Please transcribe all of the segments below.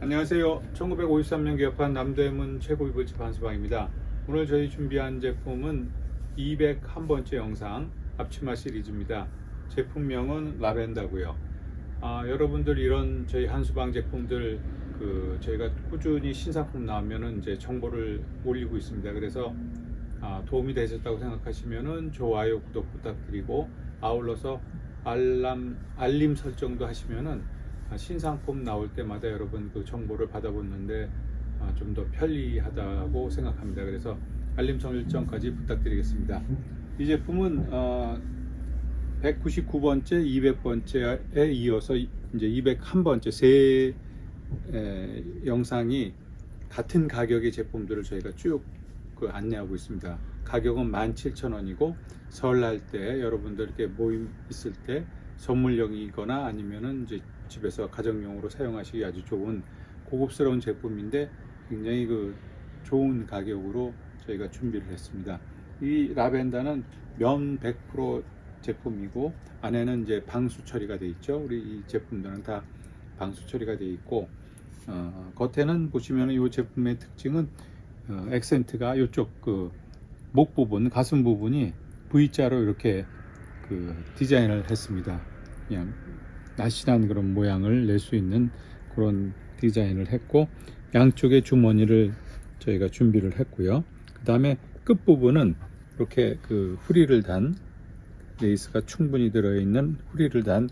안녕하세요. 1953년 개업한 남대문 최고 이불집 한수방입니다. 오늘 저희 준비한 제품은 201번째 영상 앞치마 시리즈입니다. 제품명은 라벤더고요. 아, 여러분들 이런 저희 한수방 제품들 그 저희가 꾸준히 신상품 나오면은 이제 정보를 올리고 있습니다. 그래서 아, 도움이 되셨다고 생각하시면은 좋아요, 구독 부탁드리고 아울러서 알람 알림 설정도 하시면은 아, 신상품 나올 때마다 여러분 그 정보를 받아보는데 아, 좀더 편리하다고 생각합니다. 그래서 알림 설정까지 부탁드리겠습니다. 이 제품은 어, 199번째, 200번째에 이어서 이제 201번째 세 에, 영상이 같은 가격의 제품들을 저희가 쭉 그 안내하고 있습니다. 가격은 17,000원이고 설날 때 여러분들 이렇게 모임 있을 때 선물용이거나 아니면은 이제 집에서 가정용으로 사용하시기 아주 좋은 고급스러운 제품인데 굉장히 그 좋은 가격으로 저희가 준비를 했습니다. 이 라벤더는 면 100% 제품이고 안에는 이제 방수 처리가 돼 있죠. 우리 이 제품들은 다 방수 처리가 돼 있고 어, 겉에는 보시면 이 제품의 특징은 어, 액센트가 이쪽 그 목 부분, 가슴 부분이 V자로 이렇게 그 디자인을 했습니다. 그냥 날씬한 그런 모양을 낼 수 있는 그런 디자인을 했고 양쪽에 주머니를 저희가 준비를 했고요. 그 다음에 끝 부분은 이렇게 그 후리를 단 레이스가 충분히 들어있는 후리를 단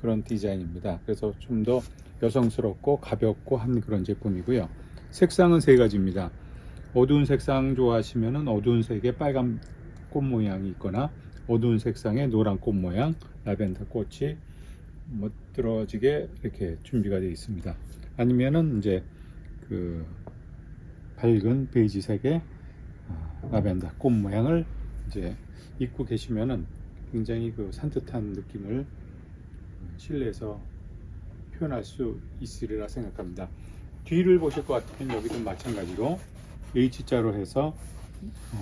그런 디자인입니다. 그래서 좀 더 여성스럽고 가볍고 한 그런 제품이고요. 색상은 세 가지입니다. 어두운 색상 좋아하시면은 어두운 색의 빨간 꽃 모양이 있거나 어두운 색상의 노란 꽃 모양 라벤더 꽃이 멋들어지게 이렇게 준비가 되어 있습니다. 아니면은 이제 그 밝은 베이지색의 아, 라벤더 꽃 모양을 이제 입고 계시면은 굉장히 그 산뜻한 느낌을 실내에서 표현할 수 있으리라 생각합니다. 뒤를 보실 것 같으면 여기도 마찬가지로 H자로 해서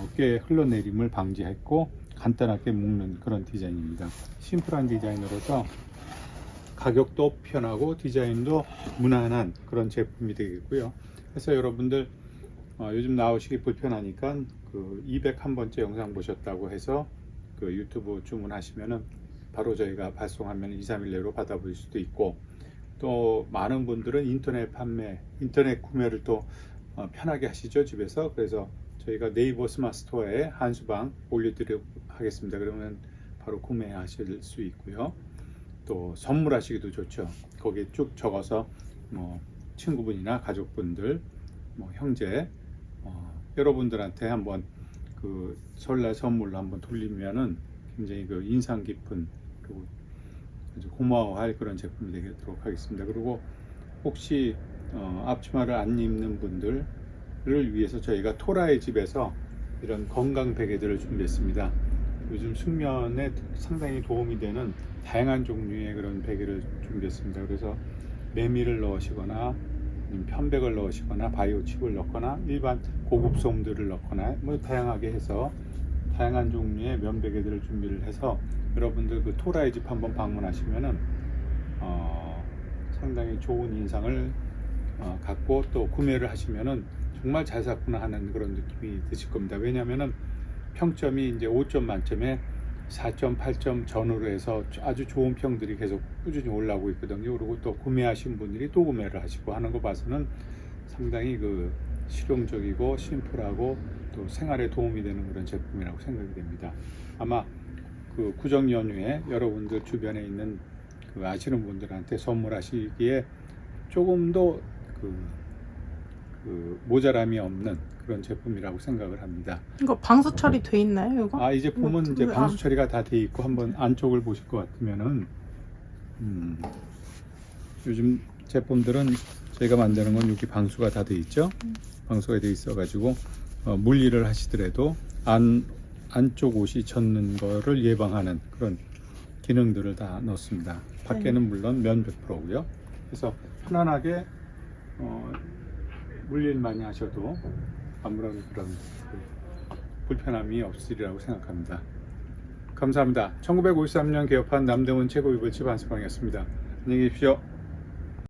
어깨 흘러내림을 방지했고 간단하게 묶는 그런 디자인입니다. 심플한 디자인으로서 가격도 편하고 디자인도 무난한 그런 제품이 되겠고요. 그래서 여러분들 어, 요즘 나오시기 불편하니까 그 201번째 영상 보셨다고 해서 그 유튜브 주문하시면은 바로 저희가 발송하면 2, 3일 내로 받아볼 수도 있고 또 많은 분들은 인터넷 판매, 인터넷 구매를 또 어, 편하게 하시죠 집에서 그래서 저희가 네이버 스마트 스토어에 한수방 올려드리도록 하겠습니다. 그러면 바로 구매하실 수 있고요. 또 선물하시기도 좋죠. 거기에 쭉 적어서 뭐 친구분이나 가족분들, 뭐 형제, 어, 여러분들한테 한번 그 설날 선물로 한번 돌리면은 굉장히 그 인상 깊은 그리고 아주 고마워할 그런 제품이 되도록 하겠습니다. 그리고 혹시 어, 앞치마를 안 입는 분들 을 위해서 저희가 토라의 집에서 이런 건강 베개들을 준비했습니다. 요즘 숙면에 상당히 도움이 되는 다양한 종류의 그런 베개를 준비했습니다. 그래서 메밀을 넣으시거나 편백을 넣으시거나 바이오 칩을 넣거나 일반 고급 솜들을 넣거나 뭐 다양하게 해서 다양한 종류의 면 베개들을 준비를 해서 여러분들 그 토라의 집 한번 방문하시면은 어, 상당히 좋은 인상을 어, 갖고 또 구매를 하시면은 정말 잘 샀구나 하는 그런 느낌이 드실 겁니다. 왜냐하면은 평점이 이제 5점 만점에 4.8점 전후로 해서 아주 좋은 평들이 계속 꾸준히 올라오고 있거든요. 그리고 또 구매하신 분들이 또 구매를 하시고 하는 거 봐서는 상당히 그 실용적이고 심플하고 또 생활에 도움이 되는 그런 제품이라고 생각이 됩니다. 아마 그 구정 연휴에 여러분들 주변에 있는 그 아시는 분들한테 선물하시기에 조금 더 그, 그 모자람이 없는 그런 제품이라고 생각을 합니다. 이거 방수 처리 돼 있나요, 이거? 아, 이 제품은 이거 이제 그 방수 안- 처리가 다 돼 있고 한번 안쪽을 보실 것 같으면은 음, 요즘 제품들은 저희가 만드는 건 여기 방수가 다 돼 있죠. 방수가 돼 있어 가지고 어, 물일을 하시더라도 안 안쪽 옷이 젖는 거를 예방하는 그런 기능들을 다 넣습니다. 밖에는 물론 면 100%고요. 그래서 편안하게 어, 물일 많이 하셔도 아무런 그런 그 불편함이 없으리라고 생각합니다. 감사합니다. 1953년 개업한 남대문 최고 이불집 한수방이었습니다. 안녕히 계십시오.